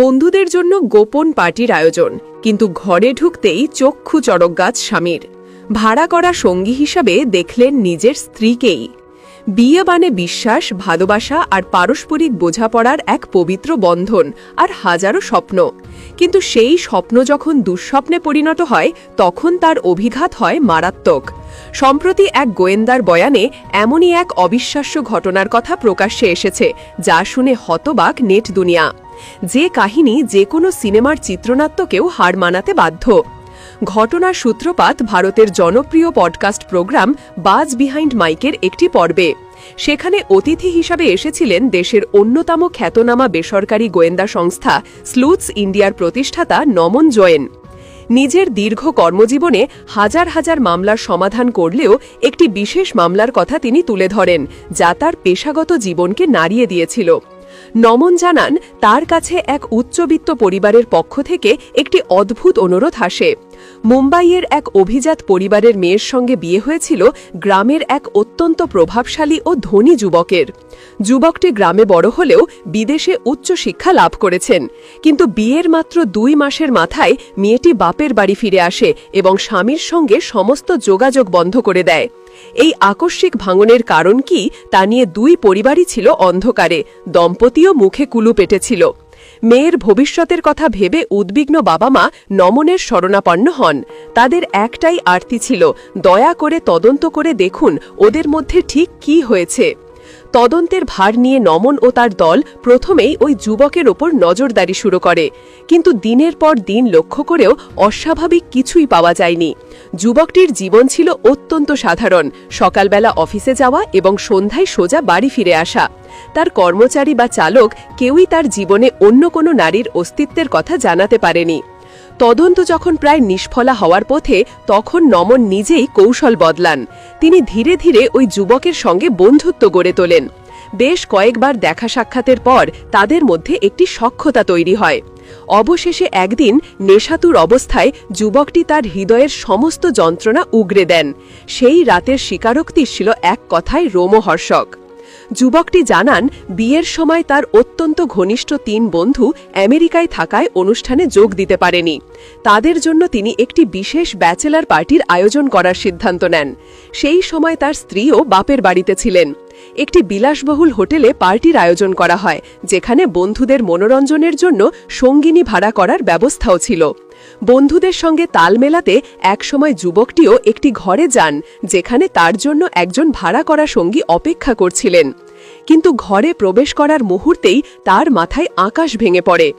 বন্ধুদের জন্য গোপন পার্টির আয়োজন, কিন্তু ঘরে ঢুকতেই চক্ষু চড়ক গাছ স্বামীর। ভাড়া করা সঙ্গী হিসাবে দেখলেন নিজের স্ত্রীকেই। বিয়ে মানে বিশ্বাস, ভালোবাসা আর পারস্পরিক বোঝাপড়ার এক পবিত্র বন্ধন আর হাজারো স্বপ্ন। কিন্তু সেই স্বপ্ন যখন দুঃস্বপ্নে পরিণত হয়, তখন তার অভিঘাত হয় মারাত্মক। সম্প্রতি এক গোয়েন্দার বয়ানে এমনই এক অবিশ্বাস্য ঘটনার কথা প্রকাশ্যে এসেছে, যা শুনে হতবাক নেট দুনিয়া। যে কাহিনী যে কোনো সিনেমার চিত্রনাট্যকেও হার মানাতে বাধ্য। ঘটনার সূত্রপাত ভারতের জনপ্রিয় পডকাস্ট প্রোগ্রাম বাজ বিহাইন্ড মাইকের একটি পর্বে। সেখানে অতিথি হিসাবে এসেছিলেন দেশের অন্যতম খ্যাতনামা বেসরকারি গোয়েন্দা সংস্থা স্লুথস ইন্ডিয়ার প্রতিষ্ঠাতা নমন জয়েন। নিজের দীর্ঘ কর্মজীবনে হাজার হাজার মামলার সমাধান করলেও একটি বিশেষ মামলার কথা তিনি তুলে ধরেন, যা তার পেশাগত জীবনকে নাড়িয়ে দিয়েছিল। নমন জানান, তার কাছে এক উচ্চবিত্ত পরিবারের পক্ষ থেকে একটি অদ্ভুত অনুরোধ আসে। মুম্বাইয়ের এক অভিজাত পরিবারের মেয়ের সঙ্গে বিয়ে হয়েছিল গ্রামের এক অত্যন্ত প্রভাবশালী ও ধনী যুবকের। যুবকটি গ্রামে বড় হলেও বিদেশে উচ্চ শিক্ষা লাভ করেছেন। কিন্তু বিয়ের মাত্র দুই মাসের মাথায় মেয়েটি বাপের বাড়ি ফিরে আসে এবং স্বামীর সঙ্গে সমস্ত যোগাযোগ বন্ধ করে দেয়। এই আকস্মিক ভাঙনের কারণ কি তা নিয়ে দুই পরিবারই ছিল অন্ধকারে, দম্পতিও মুখে কুলু পেটেছিল। মেয়ের ভবিষ্যতের কথা ভেবে উদ্বিগ্ন বাবা মা নমনের শরণাপন্ন হন। তাদের একটাই আরতি ছিল, দয়া করে তদন্ত করে দেখুন ওদের মধ্যে ঠিক কি হয়েছে। তদন্তের ভার নিয়ে নমন ও তার দল প্রথমেই ওই যুবকের ওপর নজরদারি শুরু করে। কিন্তু দিনের পর দিন লক্ষ্য করেও অস্বাভাবিক কিছুই পাওয়া যায়নি। যুবকটির জীবন ছিল অত্যন্ত সাধারণ। সকালবেলা অফিসে যাওয়া এবং সন্ধ্যায় সোজা বাড়ি ফিরে আসা। তার কর্মচারী বা চালক কেউই তার জীবনে অন্য কোনো নারীর অস্তিত্বের কথা জানাতে পারেনি। তদন্ত যখন প্রায় নিষ্ফলা হওয়ার পথে, তখন নমন নিজেই কৌশল বদলান। তিনি ধীরে ধীরে ওই যুবকের সঙ্গে বন্ধুত্ব গড়ে তোলেন। বেশ কয়েকবার দেখা সাক্ষাতের পর তাদের মধ্যে একটি সক্ষতা তৈরি হয়। অবশেষে একদিন নেশাতুর অবস্থায় যুবকটি তার হৃদয়ের সমস্ত যন্ত্রণা উগরে দেন। সেই রাতের স্বীকারোক্তি ছিল এক কথায় রোমহর্ষক। যুবকটি জানান, বিয়ের সময় তার অত্যন্ত ঘনিষ্ঠ তিন বন্ধু আমেরিকায় থাকায় অনুষ্ঠানে যোগ দিতে পারেনি। তাদের জন্য তিনি একটি বিশেষ ব্যাচেলার পার্টির আয়োজন করার সিদ্ধান্ত নেন। সেই সময় তার স্ত্রীও বাপের বাড়িতে ছিলেন। একটি বিলাসবহুল হোটেলে পার্টির আয়োজন করা হয়, যেখানে বন্ধুদের মনোরঞ্জনের জন্য সঙ্গিনী ভাড়া করার ব্যবস্থাও ছিল। বন্ধুদের সঙ্গে তাল মেলাতে একসময় যুবকটিও একটি ঘরে যান, যেখানে তার জন্য একজন ভাড়া করা সঙ্গী অপেক্ষা করছিলেন। কিন্তু ঘরে প্রবেশ করার মুহূর্তেই তার মাথায় আকাশ ভেঙে পড়ে।